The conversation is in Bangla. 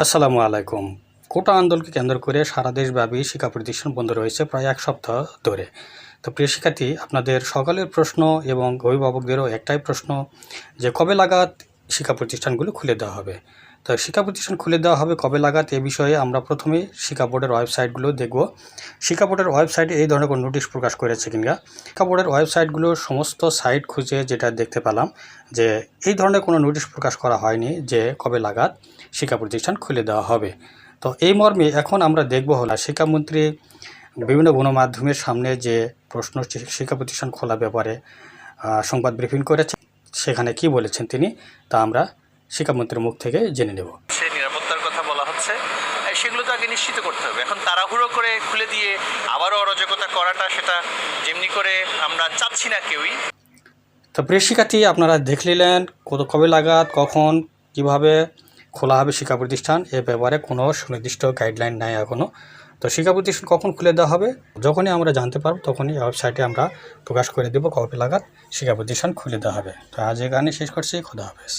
আসসালামু আলাইকুম। কোটা আন্দোলনকে কেন্দ্র করে সারা দেশব্যাপী শিক্ষা প্রতিষ্ঠান বন্ধ রয়েছে প্রায় এক সপ্তাহ ধরে। তো প্রিয় শিক্ষার্থী, আপনাদের সকালের প্রশ্ন এবং অভিভাবকদেরও একটাই প্রশ্ন যে কবে লাগাত শিক্ষা প্রতিষ্ঠানগুলো খুলে দেওয়া হবে? তো শিক্ষা প্রতিষ্ঠান খুলে দেওয়া হবে কবে লাগাত এ বিষয়ে আমরা প্রথমে শিক্ষা বোর্ডের ওয়েবসাইটগুলো দেখব। শিক্ষা বোর্ডের ওয়েবসাইটে এই ধরনের কোনো নোটিশ প্রকাশ করেছে কিনা? শিক্ষা বোর্ডের ওয়েবসাইটগুলোর সমস্ত সাইট খুঁজে যেটা দেখতে পেলাম যে এই ধরনের কোনো নোটিশ প্রকাশ করা হয়নি যে কবে লাগাত শিক্ষা প্রতিষ্ঠান খুলে দেওয়া হবে। তো এই মর্মে এখন আমরা দেখব হলো শিক্ষামন্ত্রী বিভিন্ন গণমাধ্যমের সামনে যে প্রশ্ন শিক্ষা প্রতিষ্ঠান খোলা ব্যাপারে সংবাদ ব্রিফিং করেছে, সেখানে কি বলেছেন তিনি তা আমরা শিক্ষামন্ত্রীর মুখ থেকে জেনে নেব। সে নিরাপত্তার কথা বলা হচ্ছে সেগুলো তো আগে নিশ্চিত করতে হবে। এখন তাড়াহুড়ো করে খুলে দিয়ে আবারও অরাজকতা করাটা সেটা যেমনি করে আমরা চাচ্ছি না কেউই। তো প্রিয় শিক্ষার্থী আপনারা দেখলিলেন কত কবে লাগাত কখন কীভাবে খোলা হবে শিক্ষা প্রতিষ্ঠান এ ব্যাপারে কোনো সুনির্দিষ্ট গাইডলাইন নাই এখনও তো শিক্ষা প্রতিষ্ঠান কখন খুলে দেওয়া হবে যখনই আমরা জানতে পারব তখনই ওয়েবসাইটে আমরা প্রকাশ করে দেবো কবে লাগাত শিক্ষা প্রতিষ্ঠান খুলে দেওয়া হবে। তো আজ এখানে শেষ করছি খোদা হাফেজ।